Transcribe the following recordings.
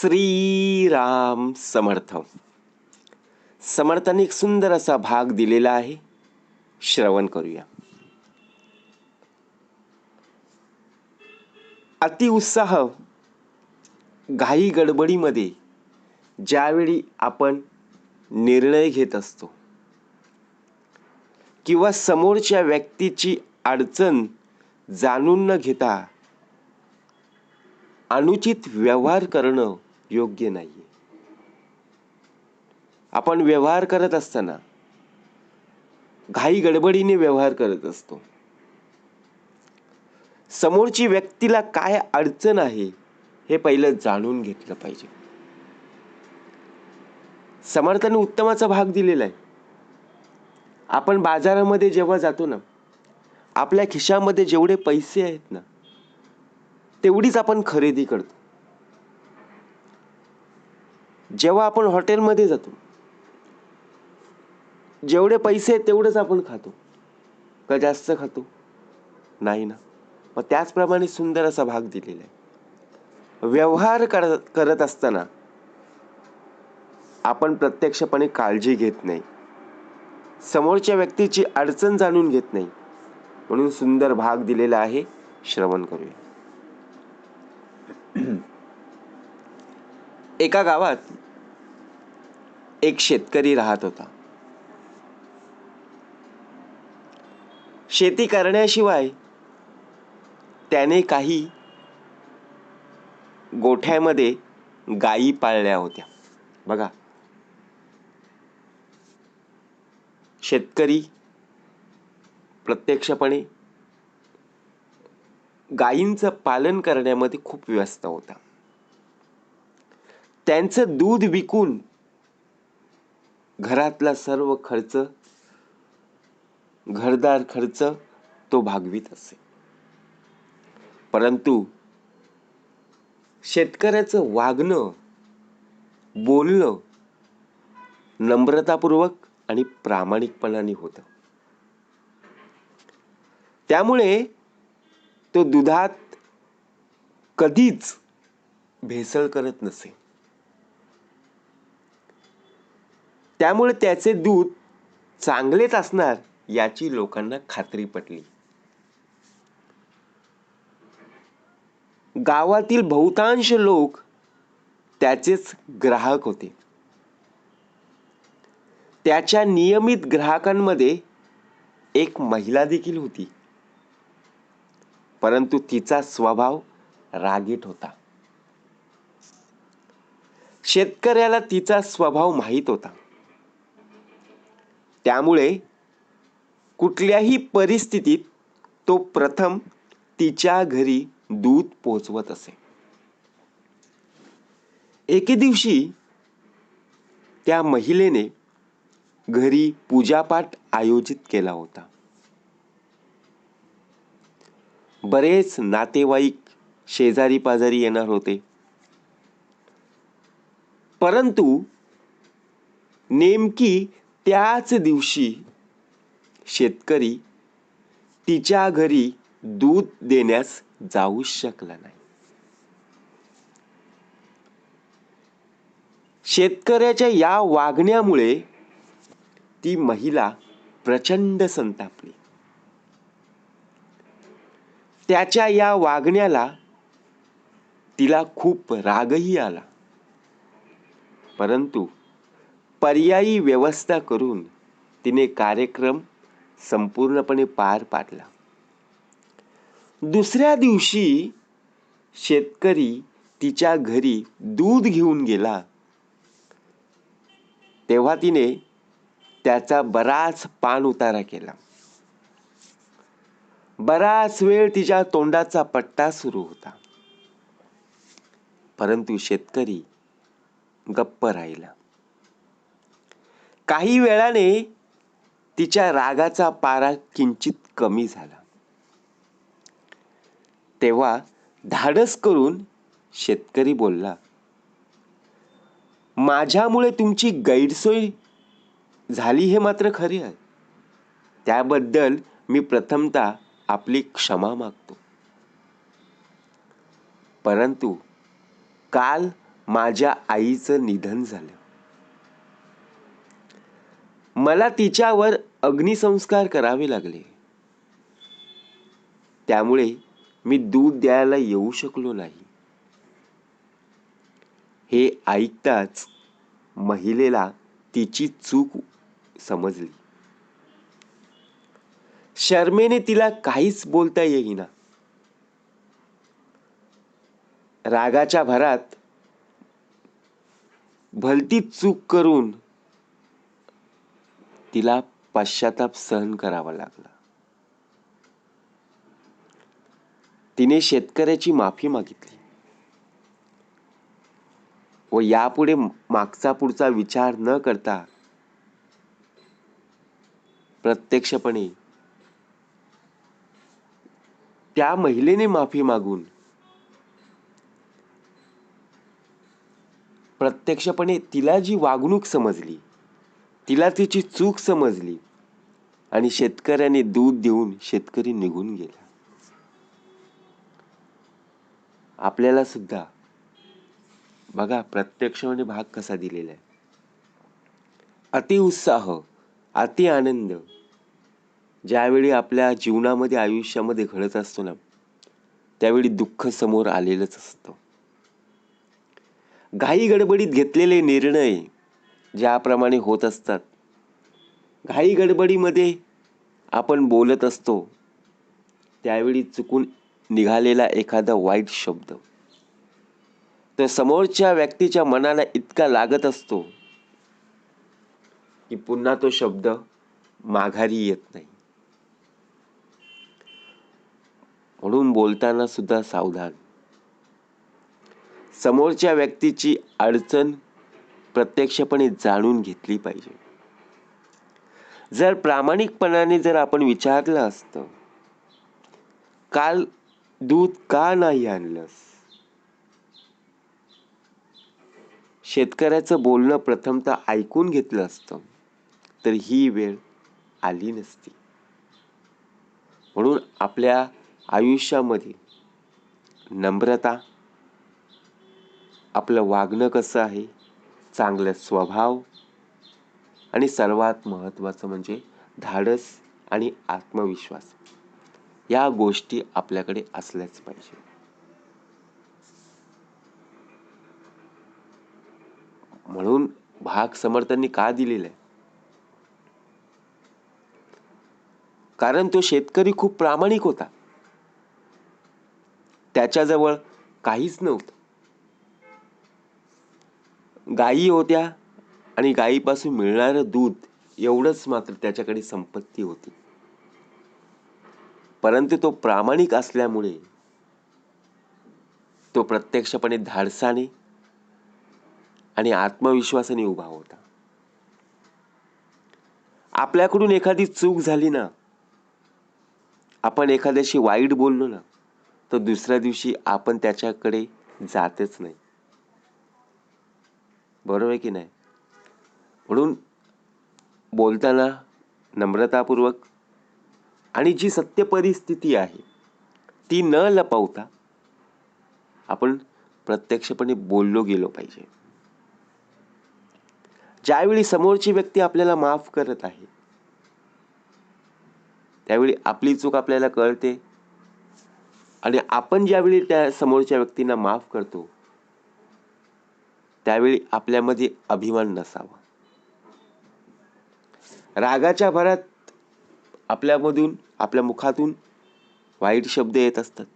श्रीराम समर्थ. समर्थाने एक सुंदर असा भाग दिलेला आहे. श्रवण करूया. अति उत्साह घाई गडबडीमध्ये ज्यावेळी आपण निर्णय घेत असतो किंवा समोरच्या व्यक्तीची अडचण जाणून न घेता अनुचित व्यवहार करणं योग्य नाही आपण व्यवहार करत असताना घाई गडबडीने व्यवहार करत असतो. समोरची व्यक्तीला काय अडचण आहे हे पहिलं जाणून घेतलं पाहिजे. समर्थाने उत्तमाचा भाग दिलेला आहे. आपण बाजारामध्ये जेव्हा जातो ना आपल्या खिशामध्ये जेवढे पैसे आहेत ना तेवढीच आपण खरेदी करतो. जेव्हा आपण हॉटेलमध्ये जातो जेवढे पैसे तेवढेच आपण खातो. का जास्त खातो? नाही ना. मग त्याचप्रमाणे सुंदर असा भाग दिलेला आहे. व्यवहार करत करत असताना आपण प्रत्यक्षपणे काळजी घेत नाही. समोरच्या व्यक्तीची अडचण जाणून घेत नाही. म्हणून सुंदर भाग दिलेला आहे. श्रवण करूया. एका गावात एक शेतकरी राहत होता. शेती करण्याशिवाय त्याने काही गोठ्यामध्ये गायी पाळल्या होत्या. बघा. शेतकरी प्रत्यक्षपणे गायींचं पालन करण्यामध्ये खूप व्यस्त होता. त्यांचं दूध विकून घरातला सर्व खर्च घरदार खर्च तो भागवीत असे. परंतु शेतकऱ्याचं वागणं बोलणं नम्रतापूर्वक आणि प्रामाणिकपणाने होतं. त्यामुळे तो दुधात कधीच भेसळ करत नसे. त्यामुळे त्याचे दूध चांगलेच असणार याची लोकांना खात्री पटली. गावातील बहुतांश लोक त्याचेच ग्राहक होते. त्याच्या नियमित ग्राहकांमध्ये एक महिला देखील होती. परंतु तिचा स्वभाव रागीट होता. शेतकऱ्याला तिचा स्वभाव माहीत होता. त्यामुळे कुठल्याही परिस्थितीत तो प्रथम तिच्या घरी दूध पोचवत असे. एके दिवशी त्या महिलेने घरी पूजापाठ आयोजित केला होता. बरेच नातेवाईक शेजारी पाजारी येणार होते. परंतु नेमकी त्याच दिवशी शेतकरी तिच्या घरी दूध देण्यास जाऊ शकला नाही. शेतकऱ्याच्या या वागण्यामुळे ती महिला प्रचंड संतापली. त्याच्या या वागण्याला तिला खूप रागही आला. परंतु पर्यायी व्यवस्था करून तिने कार्यक्रम संपूर्णपणे पार पाडला. दुसऱ्या दिवशी शेतकरी तिच्या घरी दूध घेऊन गेला. तेव्हा तिने त्याचा बराच पान उतारा केला. बराच वेळ तिच्या तोंडाचा पट्टा सुरू होता. परंतु शेतकरी गप्प राहिला. काही वेळाने तिच्या रागाचा पारा किंचित कमी झाला. तेव्हा धाडस करून शेतकरी बोलला माझ्यामुळे तुमची गैरसोय झाली हे मात्र खरे आहे. त्याबद्दल मी प्रथमतः आपली क्षमा मागतो. परंतु काल माझ्या आईचं निधन झालं. मला तिच्यावर अग्निसंस्कार करावे लागले. त्यामुळे मी दूध द्यायला येऊ शकलो नाही. हे ऐकताच महिलेला तिची चूक समजली. शर्मेने तिला काहीच बोलता येईना. रागाच्या भरात भलती चूक करून तिला पश्चाताप सहन करावा लागला. तिने शेतकऱ्याची माफी मागितली. व यापुढे मागचा पुढचा विचार न करता प्रत्यक्षपणे त्या महिलेने माफी मागून प्रत्यक्षपणे तिला जी वागणूक समजली तिला तिची चूक समजली आणि शेतकऱ्याने दूध देऊन शेतकरी निघून गेला. आपल्याला सुद्धा बघा प्रत्यक्षाने भाग कसा दिलेला आहे. अति उत्साह अति आनंद ज्यावेळी आपल्या जीवनामध्ये आयुष्यामध्ये घडत असतो ना त्यावेळी दुःख समोर आलेलंच असतं. घाई गडबडीत घेतलेले निर्णय ज्याप्रमाणे होत असतात. घाई गडबडीमध्ये आपण बोलत असतो. त्यावेळी चुकून निघालेला एखादा वाईट शब्द. तर समोरच्या व्यक्तीच्या मनाला इतका लागत असतो की पुन्हा तो शब्द माघारी येत नाही. म्हणून बोलताना सुद्धा सावधान. समोरच्या व्यक्तीची अडचण प्रत्यक्षपणे जाणून घेतली पाहिजे. जर प्रामाणिकपणाने जर आपण विचारलं असतं काल दूध का नाही आणलंस? शेतकऱ्याचं बोलणं प्रथमतः ऐकून घेतलं असतं तर ही वेळ आली नसती. म्हणून आपल्या आयुष्यामध्ये नम्रता आपलं वागणं कसं आहे चांगलं स्वभाव. आणि सर्वात महत्त्वाचं म्हणजे धाडस आणि आत्मविश्वास. या गोष्टी आपल्याकडे असल्याच पाहिजे. म्हणून भाग समर्थांनी का दिलेला आहे कारण तो शेतकरी खूप प्रामाणिक होता. त्याच्याजवळ काहीच नव्हतं. गायी होत्या आणि गायीपासून मिळणारं दूध एवढंच मात्र त्याच्याकडे संपत्ती होती. परंतु तो प्रामाणिक असल्यामुळे तो प्रत्यक्षपणे धाडसाने आणि आत्मविश्वासाने उभा होता. आपल्याकडून एखादी चूक झाली ना आपण एखाद्याशी वाईट बोललो ना तर दुसऱ्या दिवशी आपण त्याच्याकडे जातच नाही. बरोबर आहे की नाही? म्हणून बोलताना नम्रतापूर्वक आणि जी सत्य परिस्थिती आहे ती न लपवता आपण प्रत्यक्षपणे बोललो गेलो पाहिजे. ज्यावेळी समोरची व्यक्ती आपल्याला माफ करत आहे त्यावेळी आपली चूक आपल्याला कळते आणि आपण ज्यावेळी त्या समोरच्या व्यक्तींना माफ करतो त्यावेळी आपल्यामध्ये अभिमान नसावा. रागाच्या भरात आपल्यामधून आपल्या मुखातून वाईट शब्द येत असतात.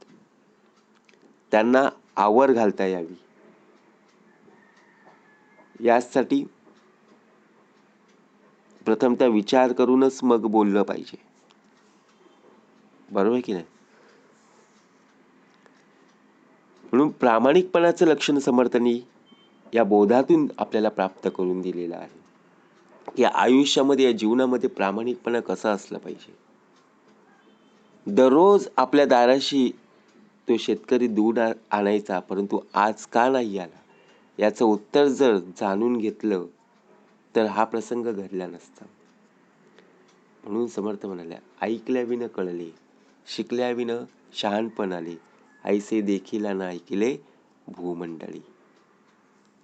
त्यांना आवर घालता यावी. यासाठी प्रथमतः विचार करूनच मग बोललं पाहिजे. बरोबर की नाही? म्हणून प्रामाणिकपणाचं लक्षण समर्थनी या बोधातून आपल्याला प्राप्त करून दिलेला आहे. की आयुष्यामध्ये या जीवनामध्ये प्रामाणिकपणा कसा असला पाहिजे? दररोज आपल्या दाराशी तो शेतकरी दूध आणायचा परंतु आज का नाही आला? याचं उत्तर जर जाणून घेतलं तर हा प्रसंग घडला नसता. म्हणून समर्थ म्हणाल्या ऐकल्याविनं कळले शिकल्याविनं शहाणपण आले ऐसे देखील ना ऐकले भूमंडळी.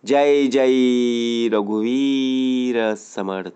जय जय रघुवीर समर्थ।